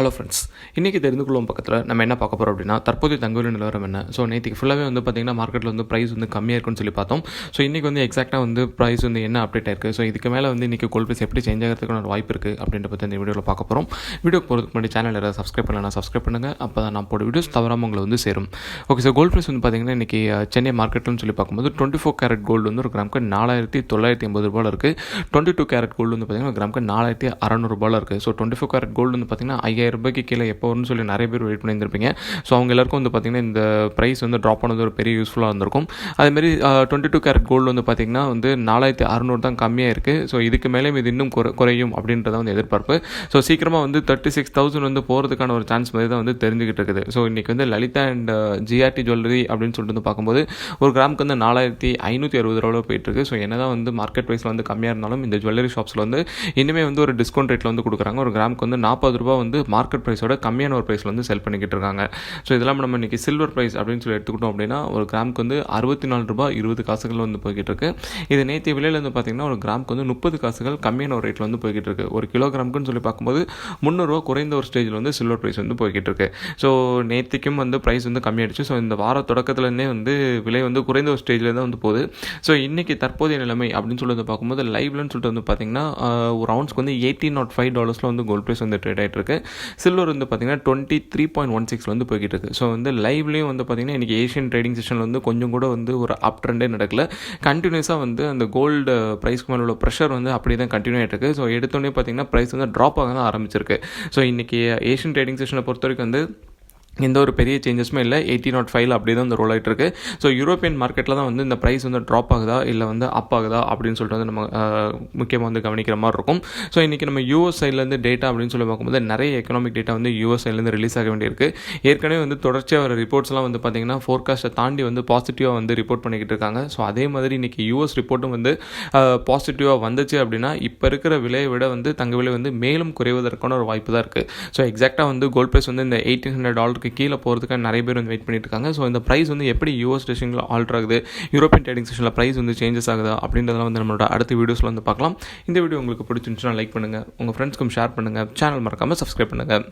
Hello friends இன்றைக்கி தெரிந்து கொள்ளும் பக்கத்தில் நம்ம என்ன பார்க்க போகிறோம் அப்படின்னா தற்போதைய தங்கவிலை நிலவரம் என்ன? ஸோ நேற்றுக்கு ஃபுல்லாகவே வந்து பார்த்திங்கன்னா மார்க்கெட்டில் வந்து ப்ரைஸ் வந்து கம்மியாக இருக்குன்னு சொல்லி பார்த்தோம். ஸோ இன்றைக்கி வந்து எக்ஸாக்டாக வந்து ப்ரைஸ் வந்து என்ன அப்டேட் ஆயிருக்கு ஸோ இதுக்கு மேலே வந்து இன்றைக்கி கோல் ப்ரைஸ் எப்படி சேஞ்ச் ஆகிறதுக்கான ஒரு வாய்ப்பு இருக்குது அப்படின்ற பற்றி இந்த வீடியோவில் பார்க்க போகிறோம் வீடியோ போகிறதுக்கு முன்னாடி சேனல் யாராவது சப்ஸ்கிரைப் பண்ணலாம் சப்ஸ்கிரைப் பண்ணுங்கள் அப்போ தான் நான் போட வீடியோஸ் தவறாமல் உங்களை வந்து சேரும். ஓகே ஸோ கோல்ட் ப்ரைஸ் வந்து பார்த்திங்கன்னா இன்றைக்கி சென்னை மார்க்கெட்னு சொல்லி பார்க்கும்போது டுவெண்ட்டி ஃபோர் கேரட் கோல்டு வந்து ஒரு கிராமுக்கு நாலாயிரத்தி தொள்ளாயிரத்தி ஐம்பது ரூபாயில் இருக்குது டுவெண்ட்டி டூ கேரட் கோல்டு வந்து பார்த்திங்கன்னா ஒரு கிராமுக்கு நாலாயிரத்தி அறநூறுபாயில் இருக்குது so twenty four carat gold வந்து பார்த்திங்கன்னா ஐயாயிரம் ரூபாய்க்கு கீழே எப்போ வரும்னு சொல்லி நிறைய பேர் வெயிட் பண்ணியிருந்திருப்பீங்க. ஸோ அவங்க எல்லாருக்கும் வந்து பார்த்திங்கன்னா இந்த ப்ரைஸ் வந்து ட்ராப் ஆனது ஒரு பெரிய யூஸ்ஃபுல்லாக இருந்திருக்கும். அதேமாரி டுவெண்ட்டி டூ கேரட் கோல்டு வந்து பார்த்திங்கன்னா வந்து நாலாயிரத்தி அறநூறு தான் கம்மியாக இருக்குது ஸோ இதுக்கு மேலே இது இன்னும் குறை குறையும் அப்படின்றத வந்து எதிர்பார்ப்பு. ஸோ சீக்கிரமாக வந்து தேர்ட்டி சிக்ஸ் தௌசண்ட் வந்து போகிறதுக்கான ஒரு சான்ஸ் மாதிரி தான் வந்து தெரிஞ்சுக்கிட்டு இருக்குது. ஸோ இன்றைக்கி வந்து லலிதா அண்ட் ஜிஆர்டி ஜுவல்லரி அப்படின்னு சொல்லிட்டு வந்து பார்க்கும்போது ஒரு கிராமுக்கு வந்து நாலாயிரத்தி ஐநூற்றி அறுபது ரூபா போயிட்டுருக்கு ஸோ என்ன தான் வந்து மார்க்கெட் ப்ரைஸில் வந்து கம்மியாக இருந்தாலும் இந்த ஜுவல்லரி ஷாப்ஸில் வந்து இனிமேல் வந்து ஒரு டிஸ்கவுண்ட் ரேட்டில் வந்து கொடுக்குறாங்க. ஒரு கிராமுக்கு வந்து நாற்பது ரூபா வந்து மார்க்கெட் ப்ரைஸோட கம்மியான ஒரு ப்ரைஸில் வந்து செல் பண்ணிக்கிட்டு இருக்காங்க. ஸோ இதெல்லாம் நம்ம இன்றைக்கி சில்வர் ப்ரைஸ் அப்படின்னு சொல்லி எடுத்துக்கிட்டோம் அப்படின்னா ஒரு கிராமுக்கு வந்து அறுபத்தி நாலு ரூபாய் இருபது காசுகள் வந்து போய்கிட்டு இருக்கு. இது நேற்று விலையில் வந்து பார்த்திங்கன்னா ஒரு கிராமுக்கு வந்து முப்பது காசுகள் கம்மியான ஒரு ரேட்டில் வந்து போய்கிட்டு இருக்கு. ஒரு கிலோகிராமுக்குன்னு சொல்லி பார்க்கும்போது முந்நூறுரூவா குறைந்த ஒரு ஸ்டேஜில் வந்து சில்வர் ப்ரைஸ் வந்து போய்கிட்டு இருக்கு. ஸோ நேற்றுக்கும் வந்து ப்ரைஸ் வந்து கம்மியாயிடுச்சு. ஸோ இந்த வார தொடக்கத்துலேருந்தே வந்து விலை வந்து குறைந்த ஒரு ஸ்டேஜில் தான் வந்து போகுது. ஸோ இன்றைக்கி தற்போதைய நிலைமை அப்படின்னு சொல்லி வந்து பார்க்கும்போது லைவ்லன்னு சொல்லிட்டு வந்து பார்த்திங்கன்னா ஒரு ரவுண்ட்ஸ்க்கு வந்து எயிட்டீன் நாட் ஃபைவ் டாலர்ஸில் வந்து கோல்ட் ப்ரைஸ் வந்து ட்ரேட் ஆகிட்டு இருக்கு. சில்வர் வந்து பார்த்திங்கன்னா twenty three point one six வந்து போய்கிட்டு இருக்கு. ஸோ வந்து லைவ்லேயும் வந்து பார்த்திங்கன்னா இன்றைக்கி ஏஷியன் ட்ரேடிங் செஷனில் வந்து கொஞ்சம் கூட வந்து ஒரு அப் ட்ரெண்டே நடக்கல. கண்டினியூஸாக வந்து அந்த கோல்டு ப்ரைஸ்க்கு மேலே உள்ள ப்ரெஷர் வந்து அப்படி தான் கண்டினியூ ஆகிட்டு இருக்கு. ஸோ எடுத்தோடனே பார்த்திங்கன்னா ப்ரைஸ் வந்து ட்ராப் ஆக தான் ஆரம்பிச்சிருக்கு. ஸோ இன்றைக்கி ஏஷியன் ட்ரேடிங் செஷனை பொறுத்த வரைக்கும் வந்து எந்த ஒரு பெரிய சேஞ்சஸுமே இல்லை. எயிட்டி நாட் ஃபைவ்ல அப்படி தான் இந்த ரோல் ஆகிட்டு இருக்கு ஸோ யூரோப்பியன் மார்க்கெட்டில் தான் வந்து இந்த ப்ரைஸ் வந்து ட்ராப் ஆகுதா இல்லை வந்து அப் ஆகுதா அப்படின்னு சொல்லிட்டு வந்து நம்ம முக்கியமாக வந்து கவனிக்கிற மாதிரி இருக்கும். ஸோ இன்றைக்கி நம்ம யூஎஸ் சைட்லேருந்து டேட்டா அப்படின்னு சொல்லி பார்க்கும்போது நிறைய எக்கனாமிக் டேட்டா வந்து யூஎஸ் சைட்லேருந்து ரிலீஸ் ஆக வேண்டியிருக்கு. ஏற்கனவே வந்து தொடர்ச்சியாக வர ரிப்போர்ட்ஸ்லாம் வந்து பார்த்திங்கன்னா ஃபோர்காஸ்ட்டை தாண்டி வந்து பாசிட்டிவாக வந்து ரிப்போர்ட் பண்ணிக்கிட்டு இருக்காங்க. ஸோ அதே மாதிரி இன்றைக்கி யூஎஸ் ரிப்போர்ட்டும் வந்து பாசிட்டிவாக வந்துச்சு அப்படின்னா இப்போ இருக்கிற விலையை விட வந்து தங்க விலை வந்து மேலும் குறைவதற்கான ஒரு வாய்ப்பு தான் இருக்குது ஸோ எக்ஸாக்டாக வந்து கோல்ட் ப்ரைஸ் வந்து இந்த எயிட்டீன் ஹண்ட்ரட் டாலருக்கு கீழே போகிறதுக்காக நிறைய பேர் வந்து வெயிட் பண்ணிட்டு இருக்காங்க ஸோ இந்த ப்ரைஸ் வந்து எப்படி யூஎஸ் ஸ்டேஷனில் ஆல்டர் ஆகுது? யூரோப்பியன் ட்ரேடிங் ஸ்டேஷனில் ப்ரைஸ் வந்து சேஞ்சஸ் ஆகுதா? அப்படின்றதெல்லாம் வந்து நம்மளோட அடுத்த வீடியோஸில் வந்து பார்க்கலாம். இந்த வீடியோ உங்களுக்கு பிடிச்சிருந்துச்சுன்னா லைக் பண்ணுங்கள் உங்கள் ஃப்ரெண்ட்ஸ்க்கும் ஷேர் பண்ணுங்கள் சேனல் மறக்காமல் சப்ஸ்கிரைப் பண்ணுங்கள்